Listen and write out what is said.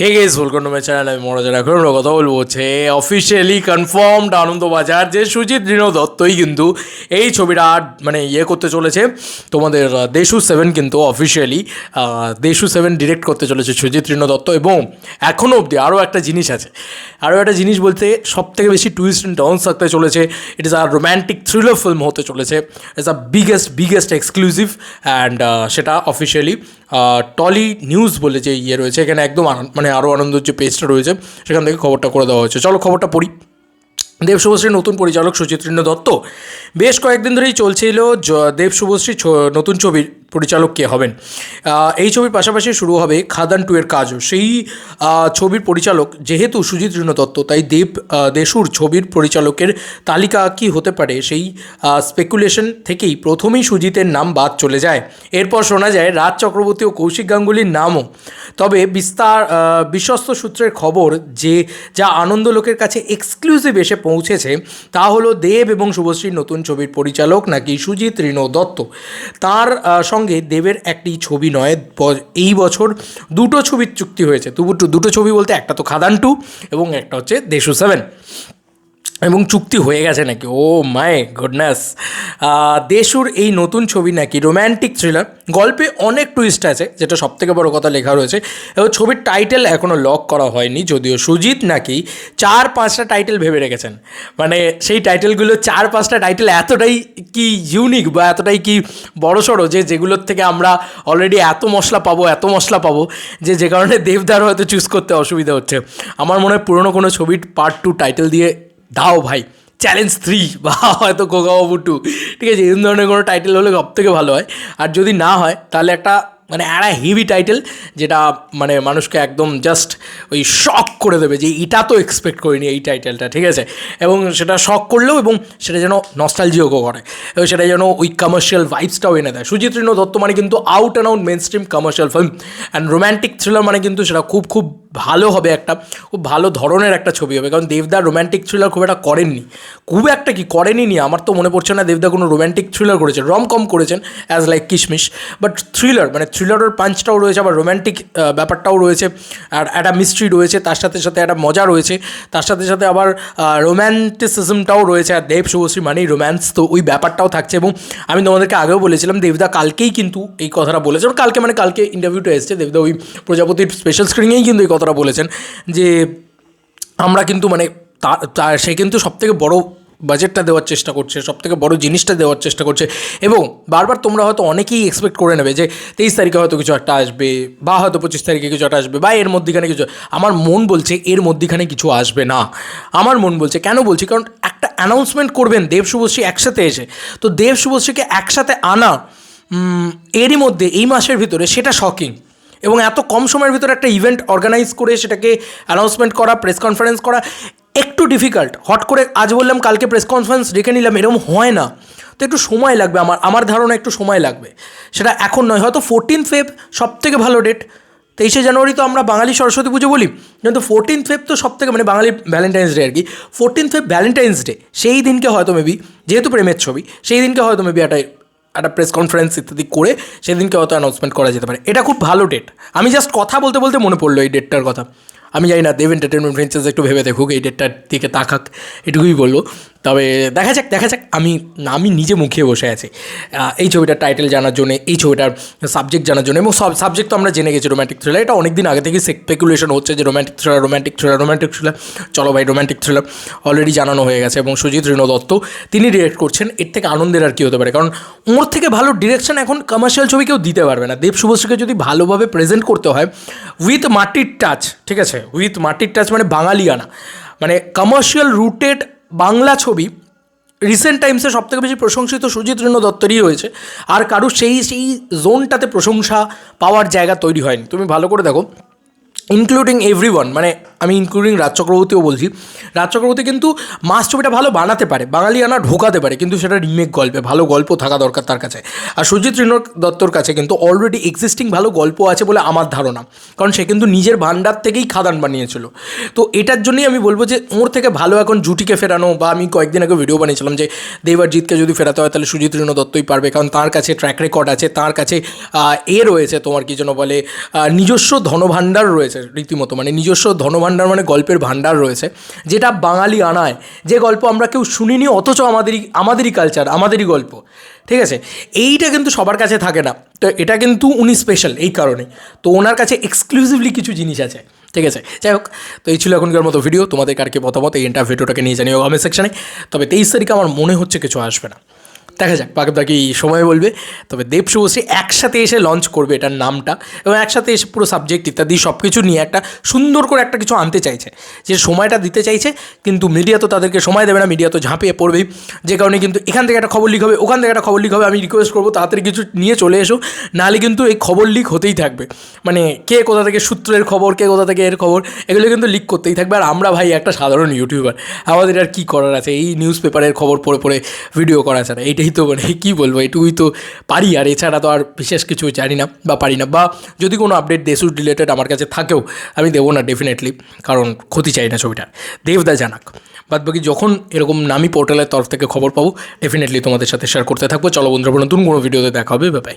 Hey guys welcome to my channel আমি মনোজ এখন কথা বলব হচ্ছে অফিসিয়ালি কনফার্মড আনন্দবাজার যে সুজিত ঋণ দত্তই কিন্তু এই ছবিটা মানে ইয়ে করতে চলেছে। তোমাদের দেশু সেভেন কিন্তু অফিসিয়ালি দেশু সেভেন ডিরেক্ট করতে চলেছে সুজিত ঋণ দত্ত। এবং এখনও অবধি আরও একটা জিনিস আছে। আরও একটা জিনিস বলতে সব থেকে বেশি টুইস্ট অ্যান্ড টার্নস থাকতে চলেছে। It is a romantic thriller film হতে চলেছে। It's a biggest biggest exclusive and সেটা অফিসিয়ালি টলি নিউজ বলে যে ইয়ে রয়েছে, এখানে একদম আনন্দ- মানে আরও আনন্দের যে পেজটা রয়েছে, সেখান থেকে খবরটা করে দেওয়া হয়েছে। চলো খবরটা পড়ি। দেব শুভশ্রীর নতুন পরিচালক সুচিত্রেন্দ্র দত্ত। বেশ কয়েকদিন ধরেই চলছিল জ- দেব শুভশ্রী ছ- নতুন ছবির পরিচালক কে হবেন? এই ছবির পাশাপাশি শুরু হবে খাদান টু এর কাজও। সেই ছবির পরিচালক, যেহেতু সুজিত দত্ত, তাই দেব দেশুর ছবির পরিচালকের তালিকা কি হতে পারে? সেই স্পেকুলেশন থেকেই প্রথমেই সুজিতের নাম বাদ চলে যায়। এরপর শোনা যায় রাজ চক্রবর্তী ও কৌশিক গাঙ্গুলির নামও। তবে বিস্তার বিশ্বস্ত সূত্রের খবর যে, যা আনন্দ লোকের কাছে এক্সক্লুসিভ এসে পৌঁছেছে, তা হলো দেব এবং শুভশ্রীর নতুন ছবির পরিচালক নাকি সুজিত ঋণ দত্ত। তার সঙ্গে দেবের একটি ছবি নয় এই বছর দুটো ছবির চুক্তি হয়েছে। তবু দুটো ছবি বলতে একটা তো খাদান টু এবং একটা হচ্ছে দেশু সেভেন এবং চুক্তি হয়ে গেছে নাকি? ও মাই গুডনেস। দেশুর এই নতুন ছবি নাকি? Romantic thriller. গল্পে অনেক টুইস্ট আছে, যেটা সবথেকে বড় কথা লেখা রয়েছে। এবং ছবির টাইটেল এখনও লক করা হয়নি, যদিও সুজিত নাকি চার পাঁচটা টাইটেল ভেবে রেখেছেন। মানে সেই টাইটেলগুলো চার পাঁচটা টাইটেল এতটাই কি ইউনিক বা এতটাই কি বড়সড় যে যেগুলোর থেকে আমরা অলরেডি এত মশলা পাবো, এত মশলা পাবো, যে যে কারণে দেবদার হয়তো চুজ করতে অসুবিধা হচ্ছে। আমার মনে হয় পুরনো কোনো ছবির পার্ট টু টাইটেল দিয়ে দাও ভাই চ্যালেঞ্জ থ্রি বা হয়তো কোকাবাবু টু ঠিক আছে, এরকম ধরনের কোনো টাইটেল হলে সব থেকে ভালো হয়। আর যদি না হয়, তাহলে একটা মানে একটা হেভি টাইটেল যেটা মানে মানুষকে একদম জাস্ট ওই শক করে দেবে যে এটা তো এক্সপেক্ট করিনি এই টাইটেলটা ঠিক আছে? এবং সেটা শক করলেও এবং সেটা যেন নস্টালজিওকে করে। এবং সেটা যেন ওই কমার্শিয়াল ভাইবসটাও এনে দেয়। সুজিত দত্ত মানে কিন্তু out and out mainstream commercial film and romantic thriller মানে কিন্তু সেটা খুব খুব ভালো হবে একটা, খুব ভালো ধরনের একটা ছবি হবে। কারণ দেবদা রোম্যান্টিক থ্রিলার খুব একটা করেননি। খুব একটা কি করেনি নি আমার তো মনে পড়ছে না দেবদা কোনো রোম্যান্টিক থ্রিলার করেছেন রম কম করেছেন as like Kishmish. But thriller মানে থ্রিলারের পাঞ্চটাও রয়েছে, আবার রোম্যান্টিক ব্যাপারটাও রয়েছে, আর একটা মিস্ট্রি রয়েছে, তার সাথে সাথে একটা মজা রয়েছে, তার সাথে সাথে আবার রোম্যান্টিসিজমটাও রয়েছে, আর দেব শুভশ্রী মানেই রোম্যান্স তো ওই ব্যাপারটাও থাকছে, এবং আমি তোমাদেরকে আগেও বলেছিলাম, দেবদা কালকেই কিন্তু এই কথাটা বলেছেন, কালকে মানে কালকে ইন্টারভিউটা এসছে, দেবদা ওই প্রজাপতির স্পেশাল স্ক্রিনেই কিন্তু এই কথাটা বলেছেন, যে আমরা কিন্তু মানে তা- তা- সে কিন্তু সবথেকে বড় বাজেটটা দেওয়ার চেষ্টা করছে সব থেকে বড় জিনিসটা দেওয়ার চেষ্টা করছে এবং বারবার তোমরা হয়তো অনেকেই এক্সপেক্ট করে নেবে যে তেইশ তারিখে হয়তো কিছু একটা আসবে বা হয়তো পঁচিশ তারিখে কিছু একটা আসবে বা এর মধ্যেখানে কিছু, আমার মন বলছে এর মধ্যেখানে কিছু আসবে না। আমার মন বলছে, কেন বলছি? কারণ একটা অ্যানাউন্সমেন্ট করবেন, দেব শুভশ্রী একসাথে এসে, তো দেব শুভশ্রীকে একসাথে আনা এরই মধ্যে এই মাসের ভিতরে সেটা শকিং এবং এত কম সময়ের ভিতরে একটা ইভেন্ট অর্গানাইজ করে সেটাকে অ্যানাউন্সমেন্ট করা প্রেস কনফারেন্স করা একটু ডিফিকাল্ট হট করে আজ বললাম, কালকে প্রেস কনফারেন্স ডেকে নিলাম, এরকম হয় না। তো একটু সময় লাগবে আমার আমার ধারণা একটু সময় লাগবে। সেটা এখন নয়, হয়তো ফোরটিন ফেব সব থেকে ভালো ডেট তেইশে জানুয়ারি তো আমরা বাঙালি সরস্বতী পুজো বলি। কিন্তু ফোরটিন ফেব তো সব থেকে মানে বাঙালি ভ্যালেন্টাইন্স ডে আর কি ফোরটিন ফেব ভ্যালেন্টাইন্স ডে সেই দিনকে হয়তো মেবি যেহেতু প্রেমের ছবি, সেই দিনকে হয়তো মেবি একটা একটা প্রেস কনফারেন্স ইত্যাদি করে সেদিনকে হয়তো অ্যানাউন্সমেন্ট করা যেতে পারে। এটা খুব ভালো ডেট আমি জাস্ট কথা বলতে বলতে মনে পড়ল এই ডেটটার কথা। আমি জানি না দেব এন্টারটেনমেন্ট ভেঞ্চার্স একটু ভেবে দেখুক, এই ডেটটার দিকে তাকাক, এটুকুই বলব। তবে দেখা যাক দেখা যাক। আমি আমি নিজে মুখিয়ে বসে আছি। এই ছবিটার টাইটেল জানার জন্য, এই ছবিটার সাবজেক্ট জানার জন্য, এবং সব সাবজেক্ট তো আমরা জেনে গেছি রোম্যান্টিক থ্রিলার এটা অনেক দিন আগে থেকেই স্পেকুলেশন হচ্ছে যে romantic thriller romantic thriller romantic thriller চলো ভাই রোম্যান্টিক থ্রিলার অলরেডি জানানো হয়ে গেছে, এবং সুজিত ঋণ দত্ত, তিনি ডিরেক্ট করছেন। এর থেকে আনন্দের আর কি হতে পারে? কারণ ওর থেকে ভালো ডিরেকশন এখন কমার্শিয়াল ছবি কেউ দিতে পারবে না। দেব শুভশ্রীকে যদি ভালোভাবে প্রেজেন্ট করতে হয় উইথ মাটির টাচ ঠিক আছে? উইথ মাটির টাচ মানে বাঙালিয়ানা। মানে কমার্শিয়াল রুটেড বাংলা ছবি রিসেন্ট টাইমসে সব থেকে বেশি প্রশংসিত সুজিত রেণু দত্তরই হয়েছে। আর কারুর সেই সেই জোনটাতে প্রশংসা পাওয়ার জায়গা তৈরি হয়নি। তুমি ভালো করে দেখো। ইনক্লুডিং এভরি মানে আমি ইনক্লুডিং রাজ চক্রবর্তীও বলছি। রাজ চক্রবর্তী কিন্তু মাস ছবিটা ভালো বানাতে পারে, বাঙালিয়ানা ঢোকাতে পারে, কিন্তু সেটা রিমেক গল্পে, ভালো গল্প থাকা দরকার তার কাছে। আর সুজিত ঋণ দত্তর কাছে কিন্তু অলরেডি এক্সিস্টিং ভালো গল্প আছে বলে আমার ধারণা, কারণ সে কিন্তু নিজের ভান্ডার থেকেই খাদান বানিয়েছিল। তো এটার জন্যই আমি বলব যে, ওর থেকে ভালো এখন জুটিকে ফেরানো, বা আমি কয়েকদিন আগে ভিডিও বানিয়েছিলাম যে দেবারজিৎকে যদি ফেরাতে হয়, তাহলে সুজিত ঋণ দত্তই পারবে, কারণ তার কাছে ট্র্যাক রেকর্ড আছে, তার কাছে এ রয়েছে তোমার কি যেন বলে নিজস্ব ধনভাণ্ডার রয়েছে। রয়েছে রীতিমতো মানে নিজস্ব ধনভাণ্ডার মানে গল্পের ভাণ্ডার রয়েছে, যেটা বাঙালি আনায়। যে গল্প আমরা কেউ শুনিনি, অথচ আমাদেরই আমাদেরই কালচার আমাদেরই গল্প। ঠিক আছে? এইটা কিন্তু সবার কাছে থাকে না। তো এটা কিন্তু উনি স্পেশাল এই কারণে। তো ওনার কাছে এক্সক্লুসিভলি কিছু জিনিস আছে। ঠিক আছে? যাই হোক, তো এই ছিল এখনকার মতো ভিডিও তোমাদের কার কি মতামত? এই এন্টার ভিডিওটাকে নিয়ে জানিও কমেন্ট সেকশনে তবে তেইশ তারিখে আমার মনে হচ্ছে কিছু আসবে না। দেখা যাক, বাকি সময় বলবে। তবে দেব শুভশ্রী একসাথে এসে লঞ্চ করবে এটার নামটা এবং একসাথে এসে পুরো সাবজেক্ট ইত্যাদি সব কিছু নিয়ে একটা সুন্দর করে একটা কিছু আনতে চাইছে। যে সময়টা দিতে চাইছে, কিন্তু মিডিয়া তো তাদেরকে সময় দেবে না মিডিয়া তো ঝাঁপিয়ে পড়বেই। যে কারণে কিন্তু এখান থেকে একটা খবর লিক হবে, ওখান থেকে একটা খবর লিক হবে, আমি রিকোয়েস্ট করব, তাড়াতাড়ি কিছু নিয়ে চলে এসো। নাহলে কিন্তু এই খবর লিক হতেই থাকবে। মানে কে কোথা থেকে সূত্রের খবর, কে কোথা থেকে এর খবর, এগুলো কিন্তু লিক করতেই থাকবে। আর আমরা ভাই একটা সাধারণ ইউটিউবার আমাদের আর কী করার আছে? এই নিউজ পেপারের খবর পড়ে পড়ে ভিডিও করা ছাড়া এইটাই তো মানে কী বলব, এটুকুই তো পারি। আর এছাড়া তো আর বিশেষ কিছু জানি না বা পারি না। বা যদি কোনো আপডেট দেশুর রিলেটেড আমার কাছে থাকেও, আমি দেবো না ডেফিনেটলি কারণ ক্ষতি চাই না ছবিটার। দেবদা জানাক। বাদ বাকি যখন এরকম নামি পোর্টালের তরফ থেকে খবর পাবো ডেফিনেটলি তোমাদের সাথে শেয়ার করতে থাকব। চলো বন্ধুরা, নতুন কোনো ভিডিওতে দেখা হবে। বাই